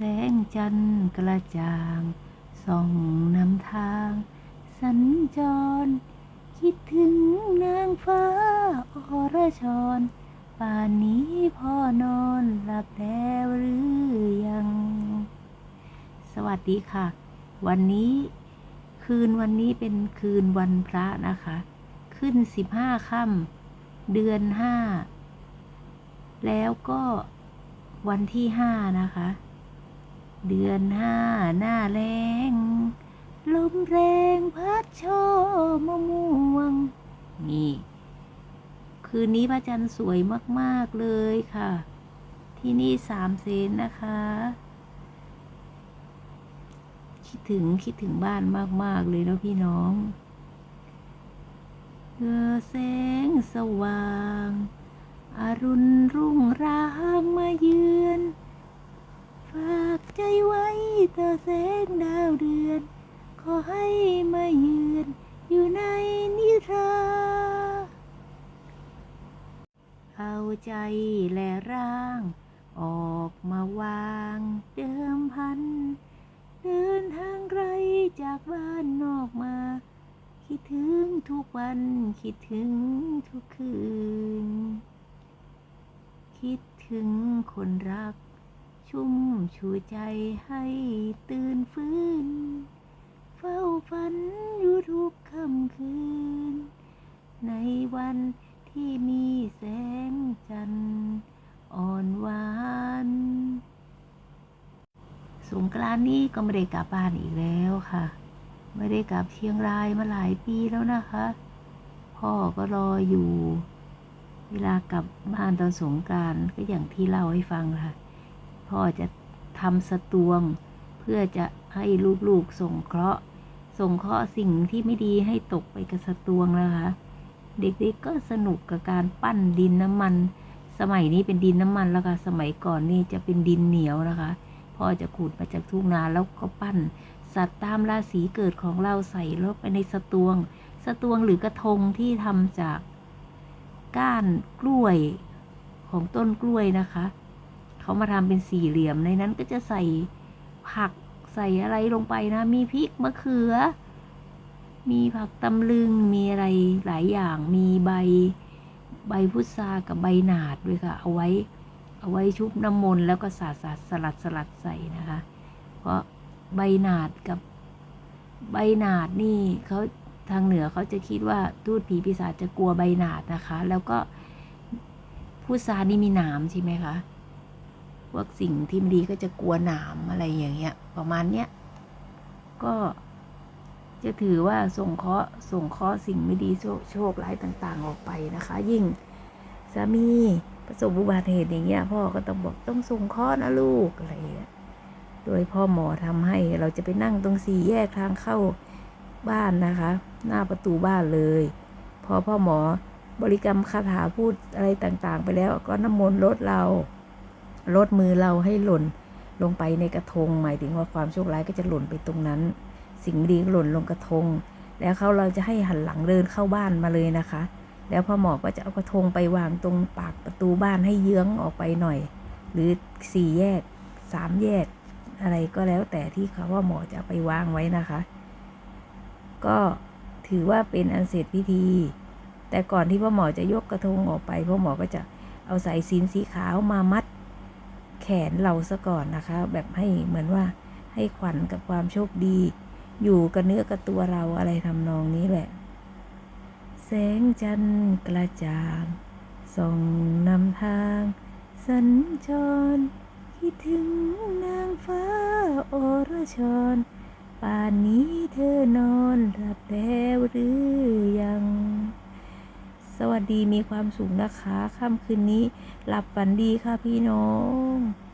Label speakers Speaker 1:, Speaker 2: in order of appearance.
Speaker 1: แสงจันทร์กระจ่างส่องนำทาง สัญจร คิดถึงนางฟ้าอรชร ป่านนี้พ่อนอนหลับแล้วหรือยัง สวัสดีค่ะ วันนี้คืนวันนี้เป็นคืนวันพระนะคะ ขึ้นสิบห้าค่ำเดือนห้าแล้วก็วันที่ห้านะคะ เดือนห้าหน้าแรงลมแรงพัดช่อมะม่วง นี่ คืนนี้พระจันทร์สวยมาก ๆ เลยค่ะ ที่นี่สามเซนนะคะ คิดถึงคิดถึงบ้านมาก ๆ เลยแล้วพี่น้องเออแสงสว่าง อรุณรุ่งรางมาเยือน ฝากใจไว้ต่อ แสงดาวเดือน ขอให้มาเยือนอยู่ในนิทรา เอาใจและร่าง ออกมาวางเดิมพัน เดินทางไกลจากบ้านนอกมา คิดถึงทุกวันคิดถึงทุกคืน คิดถึงคนรัก ชุ่มชูใจให้ตื่นฟื้น เฝ้าฝันอยู่ทุกค่ำคืน ในวันที่มีแสงจันทร์อ่อนหวานสงกรานนี้ก็ไม่ได้กลับบ้านอีกแล้วค่ะ ไม่ได้กลับเชียงรายมาหลายปีแล้วนะคะ พ่อก็รออยู่ เวลากลับบ้านตอนสงกรารก็อย่างที่เล่าให้ฟังค่ะ พ่อจะทำสตวง เพื่อจะให้ลูกๆส่งเคราะห์ส่งเคราะห์สิ่งที่ไม่ดีให้ตกไปกับสตวงนะคะ เด็กๆก็สนุกกับการปั้นดินน้ำมัน สมัยนี้เป็นดินน้ำมันแล้วค่ะสมัยก่อนนี่จะเป็นดินเหนียวนะคะพ่อจะขูดมาจากทุ่งนาแล้วก็ปั้น สัตว์ตามราศีเกิดของเราใส่ลงไปในสตวง สตวงหรือกระทงที่ทำจากก้านกล้วยของต้นกล้วยนะคะ เขามาทำเป็นสี่เหลี่ยมในนั้นก็จะใส่ผักใส่อะไรลงไปนะ มีพริกมะเขือ มีผักตำลึงมีอะไรหลายอย่างมีใบใบพุทรากับใบหนาดด้วยค่ะ เอาไว้เอาไว้ชุบน้ำมนต์แล้วก็สาดสาดสลัดสลัดใส่นะคะ เพราะใบหนาดกับใบหนาดนี่เขาทางเหนือเขาจะคิดว่าทูตผีปีศาจจะกลัวใบหนาดนะคะ แล้วก็พุทรานี่มีหนามใช่ไหมคะ พวกสิ่งที่ไม่ดีก็จะกลัวหนามอะไรอย่างเงี้ย ประมาณเนี้ยก็จะถือว่าส่งเคราะห์ส่งเคราะห์สิ่งไม่ดีโชคโชคร้ายต่างๆ ออกไปนะคะ ยิ่งสามีประสบอุบัติเหตุอย่างเงี้ยพ่อก็ต้องบอกต้องส่งเคราะห์นะลูกอะไรอย่างเงี้ยโดยพ่อหมอทำให้เราจะไปนั่งตรงสี่แยกทางเข้าบ้านนะคะ หน้าประตูบ้านเลย พอพ่อหมอบริกรรมคาถาพูดอะไรต่างๆ ไปแล้วก็น้ำมนต์ลดเรา ลดมือเราให้หล่นลงไปในกระทง หมายถึงว่าความโชคร้ายก็จะหล่นไปตรงนั้น สิ่งไม่ดีก็หล่นลงกระทง แล้วเขาเราจะให้หันหลังเดินเข้าบ้านมาเลยนะคะ แล้วพ่อหมอก็จะเอากระทงไปวางตรงปากประตูบ้านให้เยื้องออกไปหน่อย หรือสี่แยกสามแยก อะไรก็แล้วแต่ที่เขาว่าหมอจะไปวางไว้นะคะ ก็ถือว่าเป็นอันเสร็จพิธี แต่ก่อนที่พ่อหมอจะยกกระทงออกไปพ่อหมอก็จะเอาสายสินสีขาวมามัด แขนเราซะก่อนนะคะ แบบให้เหมือนว่าให้ขวัญกับความโชคดี อยู่กับเนื้อกับตัวเราอะไรทำนองนี้แหละ แสงจันทร์กระจ่างส่องนำทางสัญจร คิดถึงนางฟ้าอรชร ป่านนี้เธอนอนหลับแล้วหรือยัง สวัสดีมีความสุขนะคะ ค่ำคืนนี้ หลับฝันดีค่ะพี่น้อง